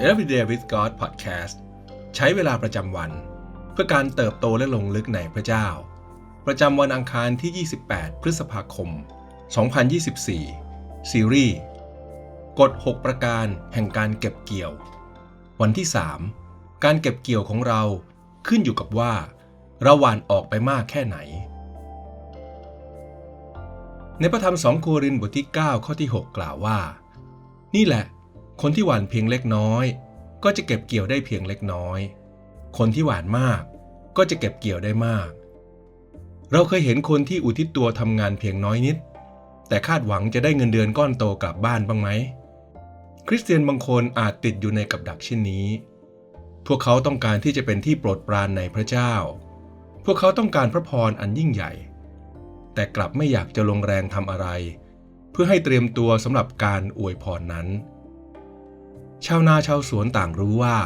Everyday with God Podcast ใช้เวลาประจำวัน เพื่อการเติบโตและลงลึกในพระเจ้า ประจำวันอังคารที่ 28 พฤษภาคม 2024 ซีรีส์กฎ 6 ประการแห่งการเก็บเกี่ยว วันที่ 3 การเก็บเกี่ยวของเราขึ้นอยู่กับว่าเราหว่านออกไปมากแค่ไหน ในพระธรรม2โครินธ์บทที่ 9 ข้อที่ 6 กล่าวว่า นี่แหละ คนที่หวานเพียงเล็กน้อย ก็จะเก็บเกี่ยวได้เพียงเล็กน้อย คนที่หวานมากก็จะเก็บเกี่ยวได้มาก เราเคยเห็นคนที่อุทิศตัวทำงานเพียงน้อยนิด แต่คาดหวังจะได้เงินเดือนก้อนโตกลับบ้านบ้างไหม คริสเตียนบางคนอาจติดอยู่ในกับดักเช่นนี้ พวกเขาต้องการที่จะเป็นที่โปรดปรานในพระเจ้า พวกเขาต้องการพระพรอันยิ่งใหญ่ แต่กลับไม่อยากจะลงแรงทำอะไร เพื่อให้เตรียมตัวสำหรับการอวยพรนั้น ชาวนาชาวสวนต่างรู้ว่า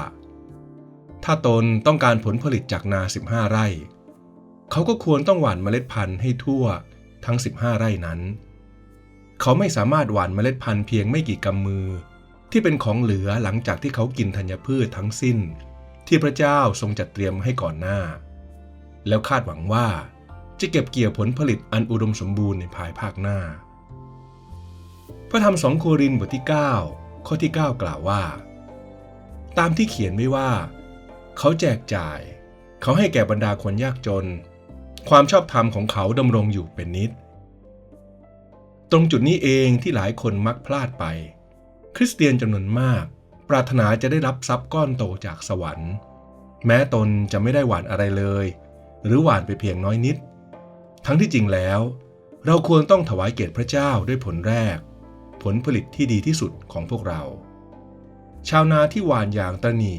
ถ้าตนต้องการผลผลิตจากนา 15 ไร่ เขาก็ควรต้องหว่านเมล็ดพันธุ์ให้ทั่วทั้ง 15 ไร่นั้น เขาไม่สามารถหว่านเมล็ดพันธุ์เพียงไม่กี่กำมือ ที่เป็นของเหลือหลังจากที่เขากินธัญพืชทั้งสิ้น ที่พระเจ้าทรงจัดเตรียมให้ก่อนหน้า แล้วคาดหวังว่าจะเก็บเกี่ยวผลผลิตอันอุดมสมบูรณ์ในภายภาคหน้า พระธรรมสองโครินธ์บทที่ 9 ข้อที่ 9 กล่าวว่า ตามที่เขียนไว้ว่า เขาแจกจ่าย เขาให้แก่บรรดาคนยากจน ความชอบธรรมของเขาดำรงอยู่เป็นนิด ตรงจุดนี้เองที่หลายคนมักพลาดไป คริสเตียนจำนวนมาก ปรารถนาจะได้รับทรัพย์ก้อนโตจากสวรรค์ แม้ตนจะไม่ได้หวานอะไรเลย หรือหวานไปเพียงน้อยนิด ทั้งที่จริงแล้ว เราควรต้องถวายเกียรติพระเจ้าด้วยผลแรก ผลผลิตที่ดีที่สุดของพวกเรา ชาวนาที่หวานอย่างตระหนี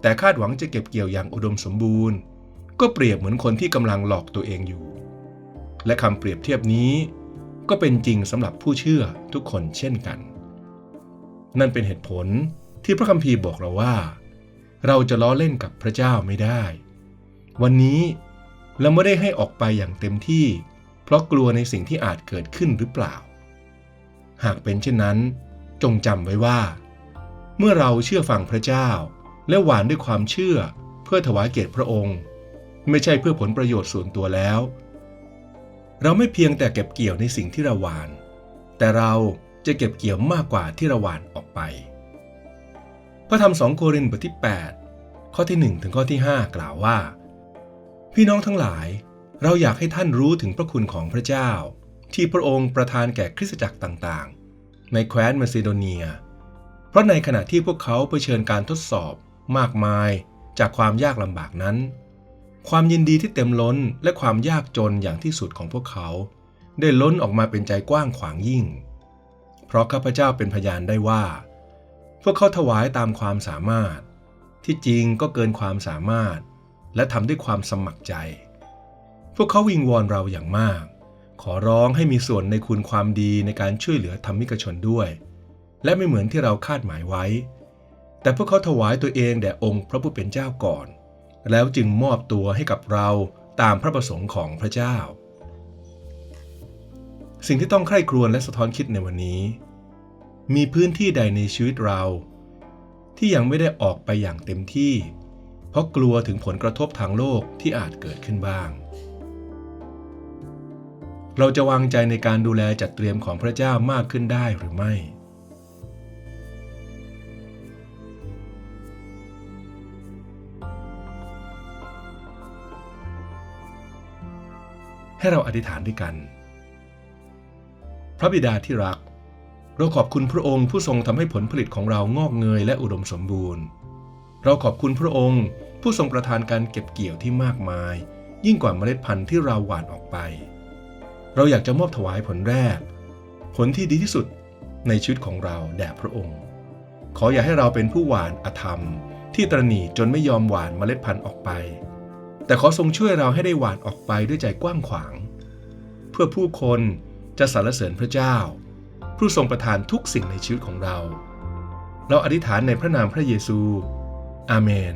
แต่คาดหวังจะเก็บเกี่ยวอย่างอุดมสมบูรณ์ ก็เปรียบเหมือนคนที่กำลังหลอกตัวเองอยู่ และคำเปรียบเทียบนี้ ก็เป็นจริงสำหรับผู้เชื่อทุกคนเช่นกัน นั่นเป็นเหตุผลที่พระคัมภีร์บอกเราว่า เราจะล้อเล่นกับพระเจ้าไม่ได้ วันนี้เราไม่ได้ให้ออกไปอย่างเต็มที่ เพราะกลัวในสิ่งที่อาจเกิดขึ้นหรือเปล่า หากเป็นเช่นนั้น จงจำไว้ว่า เมื่อเราเชื่อฟังพระเจ้า และหวานด้วยความเชื่อเพื่อถวายเกียรติพระองค์ ไม่ใช่เพื่อผลประโยชน์ส่วนตัวแล้ว เราไม่เพียงแต่เก็บเกี่ยวในสิ่งที่เราหวาน แต่เราจะเก็บเกี่ยวมากกว่าที่เราหวานออกไป พระธรรมสองโครินธ์บทที่ 8 ข้อที่ 1 ถึงข้อที่ 5 กล่าวว่า พี่น้องทั้งหลาย เราอยากให้ท่านรู้ถึงพระคุณของพระเจ้า ที่พระองค์ประทานแก่คริสตจักรต่างๆ ในแคว้นมาซิโดเนีย เพราะในขณะที่พวกเขาเผชิญการทดสอบมากมายจากความยากลำบากนั้น ความยินดีที่เต็มล้นและความยากจนอย่างที่สุดของพวกเขา ได้ล้นออกมาเป็นใจกว้างขวางยิ่ง เพราะข้าพเจ้าเป็นพยานได้ว่า พวกเขาถวายตามความสามารถ ที่จริงก็เกินความสามารถ และทำด้วยความสมัครใจ พวกเขาวิงวอนเราอย่างมาก ขอร้องให้มีส่วนในคุณความดีในการช่วยเหลือธรรมิกชนด้วย และไม่เหมือนที่เราคาดหมายไว้ แต่พวกเขาถวายตัวเองแด่องค์พระผู้เป็นเจ้าก่อน แล้วจึงมอบตัวให้กับเราตามพระประสงค์ของพระเจ้า สิ่งที่ต้องใคร่ครวญและสะท้อนคิดในวันนี้ มีพื้นที่ใดในชีวิตเรา ที่ยังไม่ได้ออกไปอย่างเต็มที่ เพราะกลัวถึงผลกระทบทางโลกที่อาจเกิดขึ้นบ้าง เราจะวางใจในการดูแลจัดเตรียมของพระเจ้ามากขึ้นได้หรือไม่ ให้เราอธิษฐานด้วยกัน พระบิดาที่รัก เราขอบคุณพระองค์ผู้ทรงทำให้ผลผลิตของเรางอกเงยและอุดมสมบูรณ์ เราขอบคุณพระองค์ผู้ทรงประทานการเก็บเกี่ยวที่มากมาย ยิ่งกว่าเมล็ดพันธุ์ที่เราหว่านออกไป เราอยากจะมอบถวายผลแรก ผลที่ดีที่สุดในชีวิตของเราแด่พระองค์ ขออย่าให้เราเป็นผู้หวานอธรรม ที่ตรณีจนไม่ยอมหวานเมล็ดพันธุ์ออกไป แต่ขอทรงช่วยเราให้ได้หวานออกไปด้วยใจกว้างขวาง เพื่อผู้คนจะสรรเสริญพระเจ้า ผู้ทรงประทานทุกสิ่งในชีวิตของเรา เราอธิษฐานในพระนามพระเยซู อาเมน